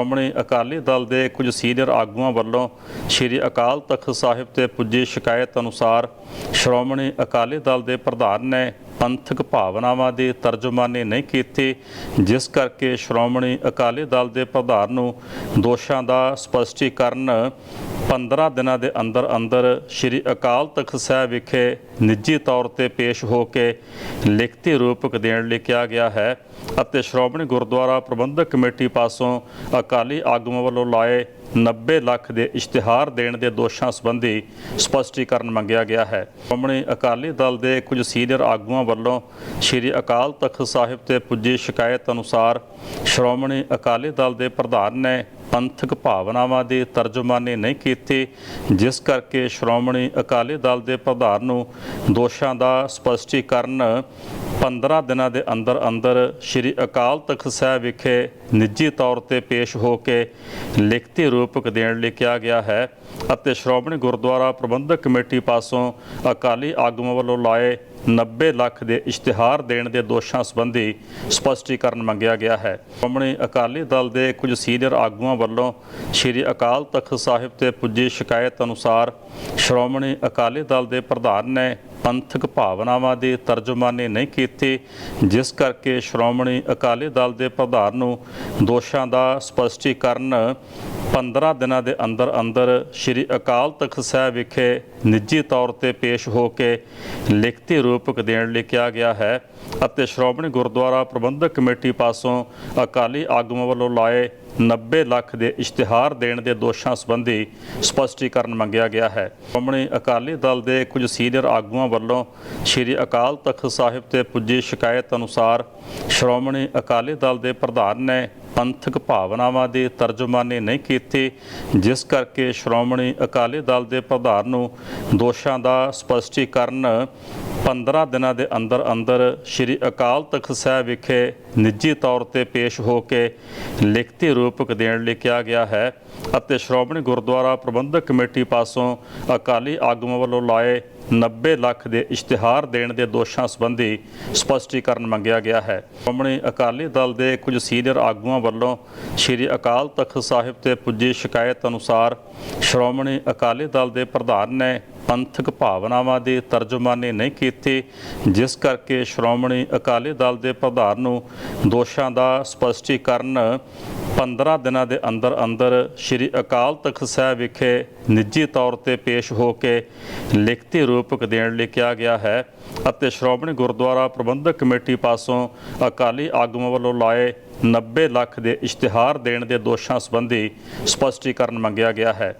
ਸ਼੍ਰੋਮਣੀ ਅਕਾਲੀ ਦਲ ਦੇ ਕੁਝ ਸੀਨੀਅਰ ਆਗੂਆਂ ਵੱਲੋਂ ਸ੍ਰੀ ਅਕਾਲ ਤਖਤ ਸਾਹਿਬ ਤੇ ਪੁੱਜੀ ਸ਼ਿਕਾਇਤ ਅਨੁਸਾਰ ਸ਼੍ਰੋਮਣੀ ਅਕਾਲੀ ਦਲ ਦੇ ਪ੍ਰਧਾਨ ਨੇ ਪੰਥਕ ਭਾਵਨਾਵਾਂ ਦੀ ਤਰਜਮਾਨੀ ਨਹੀਂ ਕੀਤੀ, ਜਿਸ ਕਰਕੇ ਸ਼੍ਰੋਮਣੀ ਅਕਾਲੀ ਦਲ ਦੇ ਪ੍ਰਧਾਨ ਨੂੰ ਦੋਸ਼ਾਂ ਦਾ ਸਪਸ਼ਟੀਕਰਨ 15 ਦਿਨਾਂ ਦੇ ਅੰਦਰ ਅੰਦਰ ਸ੍ਰੀ ਅਕਾਲ ਤਖਤ ਸਾਹਿਬ ਵਿਖੇ ਨਿੱਜੀ ਤੌਰ ਤੇ ਪੇਸ਼ ਹੋ ਕੇ ਲਿਖਤੀ ਰੂਪਕ ਦੇਣ ਲਈ ਕਿਹਾ ਗਿਆ ਹੈ। ਅਤੇ ਸ਼੍ਰੋਮਣੀ ਗੁਰਦੁਆਰਾ ਪ੍ਰਬੰਧਕ ਕਮੇਟੀ ਪਾਸੋਂ ਅਕਾਲੀ ਆਗੂਆਂ ਵੱਲੋਂ ਲਾਏ 90 ਲੱਖ ਦੇ ਇਸ਼ਤਿਹਾਰ ਦੇਣ ਦੇ ਦੋਸ਼ਾਂ ਸੰਬੰਧੀ ਸਪਸ਼ਟੀਕਰਨ ਮੰਗਿਆ ਗਿਆ ਹੈ। ਸ਼੍ਰੋਮਣੀ ਅਕਾਲੀ ਦਲ ਦੇ ਕੁਝ ਸੀਨੀਅਰ ਆਗੂਆਂ ਵੱਲੋਂ ਸ੍ਰੀ ਅਕਾਲ ਤਖਤ ਸਾਹਿਬ ਤੇ ਪੁੱਜੀ ਸ਼ਿਕਾਇਤ ਅਨੁਸਾਰ ਸ਼੍ਰੋਮਣੀ ਅਕਾਲੀ ਦਲ ਦੇ ਪ੍ਰਧਾਨ ਨੇ ਪੰਥਕ ਭਾਵਨਾਵਾਂ ਦੀ ਤਰਜਮਾਨੀ ਨਹੀਂ ਕੀਤੀ, ਜਿਸ ਕਰਕੇ ਸ਼੍ਰੋਮਣੀ ਅਕਾਲੀ ਦਲ ਦੇ ਪ੍ਰਧਾਨ ਨੂੰ ਦੋਸ਼ਾਂ ਦਾ ਸਪਸ਼ਟੀਕਰਨ 15 ਦਿਨਾਂ ਦੇ ਅੰਦਰ ਅੰਦਰ ਸ੍ਰੀ ਅਕਾਲ ਤਖਤ ਸਾਹਿਬ ਵਿਖੇ ਨਿੱਜੀ ਤੌਰ ਤੇ ਪੇਸ਼ ਹੋ ਕੇ ਲਿਖਤੀ ਰੂਪਕ ਦੇਣ ਲਈ ਕਿਹਾ ਗਿਆ ਹੈ ਅਤੇ ਸ਼੍ਰੋਮਣੀ ਗੁਰਦੁਆਰਾ ਪ੍ਰਬੰਧਕ ਕਮੇਟੀ ਪਾਸੋਂ ਅਕਾਲੀ ਆਗੂਆਂ ਵੱਲੋਂ ਲਾਏ 90 ਲੱਖ ਦੇ ਇਸ਼ਤਿਹਾਰ ਦੇਣ ਦੇ ਦੋਸ਼ਾਂ ਸੰਬੰਧੀ ਸਪਸ਼ਟੀਕਰਨ ਮੰਗਿਆ ਗਿਆ ਹੈ। ਸ਼੍ਰੋਮਣੀ ਅਕਾਲੀ ਦਲ ਦੇ ਕੁਝ ਸੀਨੀਅਰ ਆਗੂਆਂ ਵੱਲੋਂ ਸ੍ਰੀ ਅਕਾਲ ਤਖਤ ਸਾਹਿਬ ਤੇ ਪੁੱਜੀ ਸ਼ਿਕਾਇਤ ਅਨੁਸਾਰ ਸ਼੍ਰੋਮਣੀ ਅਕਾਲੀ ਦਲ ਦੇ ਪ੍ਰਧਾਨ ਨੇ ਪੰਥਕ ਭਾਵਨਾਵਾਂ ਦੀ ਤਰਜਮਾਨੀ ਨਹੀਂ ਕੀਤੀ, ਜਿਸ ਕਰਕੇ ਸ਼੍ਰੋਮਣੀ ਅਕਾਲੀ ਦਲ ਦੇ ਪ੍ਰਧਾਨ ਨੂੰ ਦੋਸ਼ਾਂ ਦਾ ਸਪਸ਼ਟੀਕਰਨ 15 ਦਿਨਾਂ ਦੇ ਅੰਦਰ ਅੰਦਰ ਸ੍ਰੀ ਅਕਾਲ ਤਖਤ ਸਾਹਿਬ ਵਿਖੇ ਨਿੱਜੀ ਤੌਰ ਤੇ ਪੇਸ਼ ਹੋ ਕੇ ਲਿਖਤੀ ਰੂਪਕ ਦੇਣ ਲਈ ਕਿਹਾ ਗਿਆ ਹੈ ਅਤੇ ਸ਼੍ਰੋਮਣੀ ਗੁਰਦੁਆਰਾ ਪ੍ਰਬੰਧਕ ਕਮੇਟੀ ਪਾਸੋਂ ਅਕਾਲੀ ਆਗੂਆਂ ਵੱਲੋਂ ਲਾਏ 90 ਲੱਖ ਦੇ ਇਸ਼ਤਿਹਾਰ ਦੇਣ ਦੇ ਦੋਸ਼ਾਂ ਸੰਬੰਧੀ ਸਪਸ਼ਟੀਕਰਨ ਮੰਗਿਆ ਗਿਆ ਹੈ। ਸ਼੍ਰੋਮਣੀ ਅਕਾਲੀ ਦਲ ਦੇ ਕੁਝ ਸੀਨੀਅਰ ਆਗੂਆਂ ਵੱਲੋਂ ਸ੍ਰੀ ਅਕਾਲ ਤਖਤ ਸਾਹਿਬ ਤੇ ਪੁੱਜੀ ਸ਼ਿਕਾਇਤ ਅਨੁਸਾਰ ਸ਼੍ਰੋਮਣੀ ਅਕਾਲੀ ਦਲ ਦੇ ਪ੍ਰਧਾਨ ਨੇ ਪੰਥਕ ਭਾਵਨਾਵਾਂ ਦੀ ਤਰਜਮਾਨੀ ਨਹੀਂ ਕੀਤੀ, ਜਿਸ ਕਰਕੇ ਸ਼੍ਰੋਮਣੀ ਅਕਾਲੀ ਦਲ ਦੇ ਪ੍ਰਧਾਨ ਨੂੰ ਦੋਸ਼ਾਂ ਦਾ ਸਪਸ਼ਟੀਕਰਨ 15 ਦਿਨਾਂ ਦੇ ਅੰਦਰ ਅੰਦਰ ਸ੍ਰੀ ਅਕਾਲ ਤਖਤ ਸਾਹਿਬ ਵਿਖੇ ਨਿੱਜੀ ਤੌਰ ਤੇ ਪੇਸ਼ ਹੋ ਕੇ ਲਿਖਤੀ ਰੂਪਕ ਦੇਣ ਲਈ ਕਿਹਾ ਗਿਆ ਹੈ ਅਤੇ ਸ਼੍ਰੋਮਣੀ ਗੁਰਦੁਆਰਾ ਪ੍ਰਬੰਧਕ ਕਮੇਟੀ ਪਾਸੋਂ ਅਕਾਲੀ ਆਗੂਆਂ ਵੱਲੋਂ ਲਾਏ 90 ਲੱਖ ਦੇ ਇਸ਼ਤਿਹਾਰ ਦੇਣ ਦੇ ਦੋਸ਼ਾਂ ਸੰਬੰਧੀ ਸਪਸ਼ਟੀਕਰਨ ਮੰਗਿਆ ਗਿਆ ਹੈ। ਸ਼੍ਰੋਮਣੀ ਅਕਾਲੀ ਦਲ ਦੇ ਕੁਝ ਸੀਨੀਅਰ ਆਗੂਆਂ ਵੱਲੋਂ ਸ੍ਰੀ ਅਕਾਲ ਤਖਤ ਸਾਹਿਬ ਤੇ ਪੁੱਜੀ ਸ਼ਿਕਾਇਤ ਅਨੁਸਾਰ ਸ਼੍ਰੋਮਣੀ ਅਕਾਲੀ ਦਲ ਦੇ ਪ੍ਰਧਾਨ ਨੇ ਪੰਥਕ ਭਾਵਨਾਵਾਂ ਦੀ ਤਰਜਮਾਨੀ ਨਹੀਂ ਕੀਤੀ, ਜਿਸ ਕਰਕੇ ਸ਼੍ਰੋਮਣੀ ਅਕਾਲੀ ਦਲ ਦੇ ਪ੍ਰਧਾਨ ਨੂੰ ਦੋਸ਼ਾਂ ਦਾ ਸਪਸ਼ਟੀਕਰਨ 15 ਦਿਨਾਂ ਦੇ ਅੰਦਰ ਅੰਦਰ ਸ੍ਰੀ ਅਕਾਲ ਤਖਤ ਸਾਹਿਬ ਵਿਖੇ ਨਿੱਜੀ ਤੌਰ ਤੇ ਪੇਸ਼ ਹੋ ਕੇ ਲਿਖਤੀ ਰੂਪਕ ਦੇਣ ਲਈ ਕਿਹਾ ਗਿਆ ਹੈ ਅਤੇ ਸ਼੍ਰੋਮਣੀ ਗੁਰਦੁਆਰਾ ਪ੍ਰਬੰਧਕ ਕਮੇਟੀ ਪਾਸੋਂ ਅਕਾਲੀ ਆਗੂਆਂ ਵੱਲੋਂ ਲਾਏ 90 ਲੱਖ ਦੇ ਇਸ਼ਤਿਹਾਰ ਦੇਣ ਦੇ ਦੋਸ਼ਾਂ ਸੰਬੰਧੀ ਸਪਸ਼ਟੀਕਰਨ ਮੰਗਿਆ ਗਿਆ ਹੈ।